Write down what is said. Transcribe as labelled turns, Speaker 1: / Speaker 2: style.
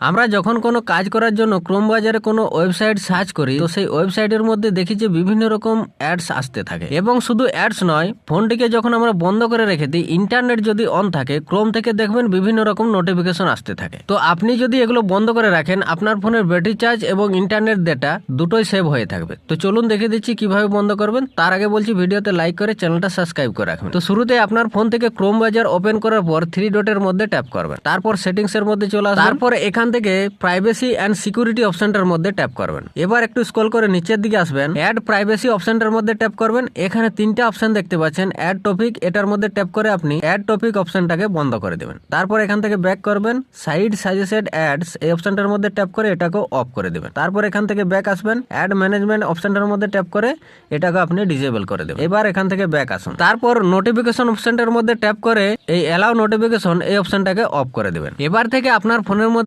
Speaker 1: আমরা যখন কোনো কাজ করার জন্য ক্রোম বাজারে কোনো ওয়েবসাইট সার্চ করি, তো সেই ওয়েবসাইটের মধ্যে দেখি যে বিভিন্ন রকম অ্যাডস আসতে থাকে। এবং শুধু অ্যাডস নয়, ফোনটিকে যখন আমরা বন্ধ করে রেখে দিই, ইন্টারনেট যদি অন থাকে, ক্রোম থেকে দেখবেন বিভিন্ন রকম নোটিফিকেশন আসতে থাকে। তো আপনি যদি এগুলো বন্ধ করে রাখেন, আপনার ফোনের ব্যাটারি চার্জ এবং ইন্টারনেট ডেটা দুটোই সেভ হয়ে থাকবে। তো চলুন দেখে দিচ্ছি কীভাবে বন্ধ করবেন। তার আগে বলছি ভিডিওতে লাইক করে চ্যানেলটা সাবস্ক্রাইব করে রাখবেন। তো শুরুতে আপনার ফোন থেকে ক্রোম বাজার ওপেন করার পর থ্রি ডটের মধ্যে ট্যাপ করবেন। তারপর সেটিংস এর মধ্যে চলে আসবেন। তারপর এখান থেকে প্রাইভেসি অ্যান্ড সিকিউরিটি অপশনটার মধ্যে ট্যাপ করবেন। এবার একটু স্ক্রল করে নিচের দিকে আসবেন। অ্যাড প্রাইভেসি অপশনটার মধ্যে ট্যাপ করবেন। এখানে তিনটা অপশন দেখতে পাচ্ছেন। অ্যাড টপিক এটার মধ্যে ট্যাপ করে আপনি অ্যাড টপিক অপশনটাকে বন্ধ করে দেবেন। তারপর এখান থেকে ব্যাক করবেন। সাইড সাজেস্টেড অ্যাডস এই অপশনটার মধ্যে ট্যাপ করে এটাকে অফ করে দেবেন। তারপর এখান থেকে ব্যাক আসবেন। অ্যাড ম্যানেজমেন্ট অপশনটার মধ্যে ট্যাপ করে এটাকে আপনি ডিজেবল করে দেবেন। এবার এখান থেকে ব্যাক আসুন। তারপর নোটিফিকেশন অপশনটার মধ্যে ট্যাপ করে এই অ্যালাউ নোটিফিকেশন এই অপশনটাকে অফ করে দেবেন। এবার থেকে আপনার ফোনের মধ্যে